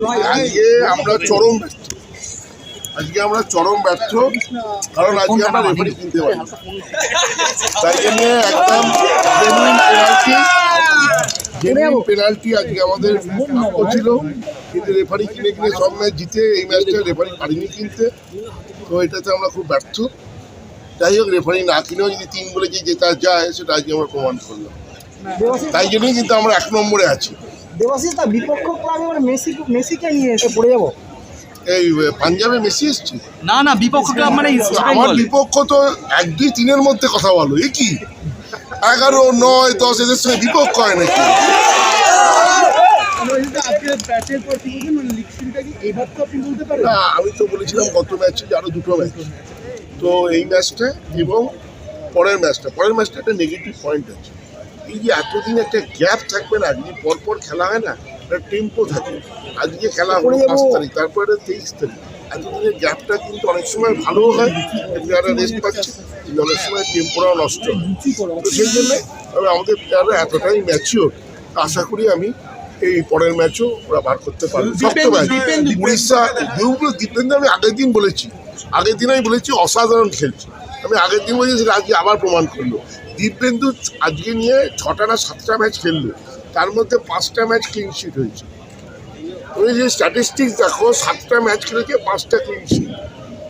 আজকে আমরা চরম ব্যর্থ আজকে আমরা চরম ব্যর্থ কারণ আজকে আমরা রেফারি কিনতে পারি তাই জন্য একদম জেনুইন পেনাল্টি জেনুইন পেনাল্টি আজকে আমাদের ছিল। কিন্তু রেফারি কিনে কিনে সব ম্যাচ জিতে এই ম্যাচটা রেফারি পারিনি কিনতে। তো এটাতে আমরা খুব ব্যর্থ। যাই হোক রেফারি না কিনেও যদি তিন বলে যে জেতা যায় সেটা আজকে আমরা প্রমাণ করলাম। তাই জন্যই কিন্তু আমরা এক নম্বরে আছি। দেবাশিস দা বিপক্ষ ক্লাবে মানে মেসি মেসিকে নিয়ে এসে পড়ে যাব। এই পাঞ্জাবে মেসি এসছে না না বিপক্ষ ক্লাব মানে আমার বিপক্ষ তো এক দুই তিনের মধ্যে কথা বলো এ কি? এগারো নয় দশ এদের সঙ্গে বিপক্ষ হয় নাকি? না আমি তো বলেছিলাম গত ম্যাচে যে আরও দুটো ম্যাচ তো এই ম্যাচটা এবং পরের ম্যাচটা পরের ম্যাচটা একটা নেগেটিভ পয়েন্ট আছে। এই যে এতদিন একটা গ্যাপ থাকবে না যদি পরপর খেলা হয় না একটা টেম্পো থাকে। আজকে খেলা হলো পাঁচ তারিখ তারপরে তেইশ তারিখ। এতদিনের গ্যাপটা কিন্তু অনেক সময় ভালো হয় প্লেয়াররা রেস্ট পাচ্ছে কিন্তু অনেক সময় টেম্পোরাও নষ্ট হয়। তো সেই জন্য তবে আমাদের প্লেয়াররা এতটাই ম্যাচিওর আশা করি আমি এই পরের ম্যাচও ওরা বার করতে পারবে। শক্ত ম্যাচ উড়িষ্যা যেগুলো দীপেন্দ্র আমি আগের দিন বলেছি। আগের দিন আমি বলেছি অসাধারণ খেলছে। আমি আগের দিন বলেছি আজকে আবার প্রমাণ করল। দীপেন্দু আজকে নিয়ে ছটা না সাতটা ম্যাচ খেললো। তার মধ্যে পাঁচটা ম্যাচ ক্লিন শিট হয়েছে। তুমি যে স্ট্যাটিস্টিক্স দেখো, সাতটা ম্যাচ খেলেছে, পাঁচটা ক্লিন শিট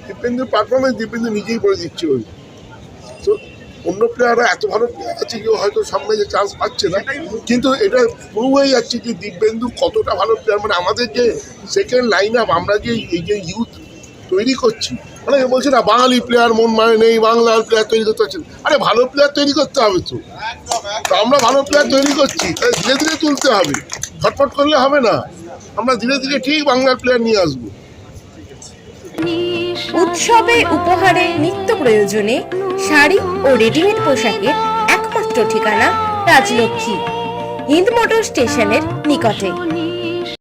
দীপেন্দুর পারফরমেন্স দীপেন্দু নিজেই বলে দিচ্ছে ওই। তো অন্য প্লেয়াররা এত ভালো প্লেয়ার আছে কেউ হয়তো সামনে যে চান্স পাচ্ছে না। কিন্তু এটা প্রুভ হয়ে যাচ্ছে যে দিব্যেন্দু কতটা ভালো প্লেয়ার মানে আমাদের যে সেকেন্ড লাইন আপ আমরা যে, এই যে ইউথ তৈরি করছি মানে বলছে না, বাঙালি প্লেয়ার মন মানে নেই, বাংলার প্লেয়ার তৈরি করতে পারছে না। আরে ভালো প্লেয়ার তৈরি করতে হবে তো। আমরা ভালো প্লেয়ার তৈরি করছি তাই ধীরে ধীরে তুলতে হবে। ছটফট করলে হবে না। আমরা ধীরে ধীরে ঠিক বাংলার প্লেয়ার নিয়ে আসব। উৎসবে, উপহারে, নিত্য প্রয়োজনে শাড়ি ও রেডিমেড পোশাকের একমাত্র ঠিকানা রাজলক্ষ্মী, হিন্দ মোটর স্টেশনের নিকটে।